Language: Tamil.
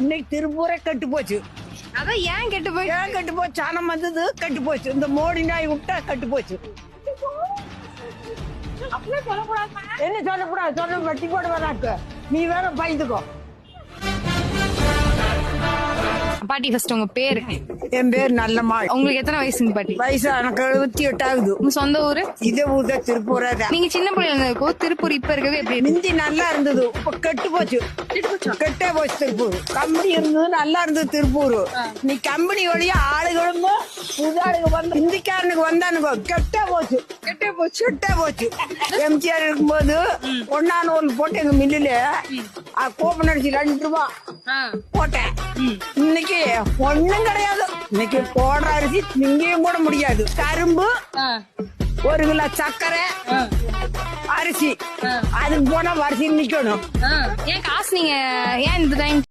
இன்னைக்கு திருப்பூரே கெட்டு போச்சு. அதான் ஏன் கெட்டு போய் ஏன் கெட்டு போச்சு சனம் வந்தது கெட்டு போச்சு. இந்த மோடி நாய் விட்டா கெட்டு போச்சு. என்ன சொல்லக்கூடாது? சொல்ல வட்டி போட வராக்கு நீ வேற பயந்துக்கோ. பாட்டி ஃபர்ஸ்ட் உங்க பேரு? என் பேர் நல்லம்மாள் உங்களுக்கு எத்தனை வயசுங்க பாட்டி? வயசு எனக்கு எழுபத்தி எட்டு ஆகுது உங்க சொந்த ஊரு? இதே ஊர் தான் திருப்பூரே தான். நீங்க சின்ன பிள்ளைல இருந்ததுக்கோ திருப்பூர் இப்ப இருக்கவே எப்படி? மிந்தி நல்லா இருந்தது. இப்ப கெட்டு போச்சு. கெட்டே போச்சு திருப்பூர். கம்பெனி இருந்தது நல்லா இருந்தது திருப்பூர். நீ கம்பெனி வழியா ஆளுகளும் புது ஆளுங்க வந்து இந்திக்காரனுக்கு வந்தானுங்க. கெட்டே போச்சு. கெட்டே போச்சு. கெட்டே போச்சு. எம்ஜிஆர் இருக்கும்போது ஒன்னா நூல் போட்டு எங்க மில்லுல கோப்பன் அடிச்சு ரெண்டு ரூபா. போட்டேன். இன்னைக்கு ஒண்ணும் கிடையாது. இன்னைக்கு போடுற அரிசி திங்கையும் கூட முடியாது. கரும்பு ஒரு கிலோ சர்க்கரை அரிசி. அதுக்கு போனா வரிசை நிக்கணும். ஏன் காசு நீங்க ஏன் இந்த டைம்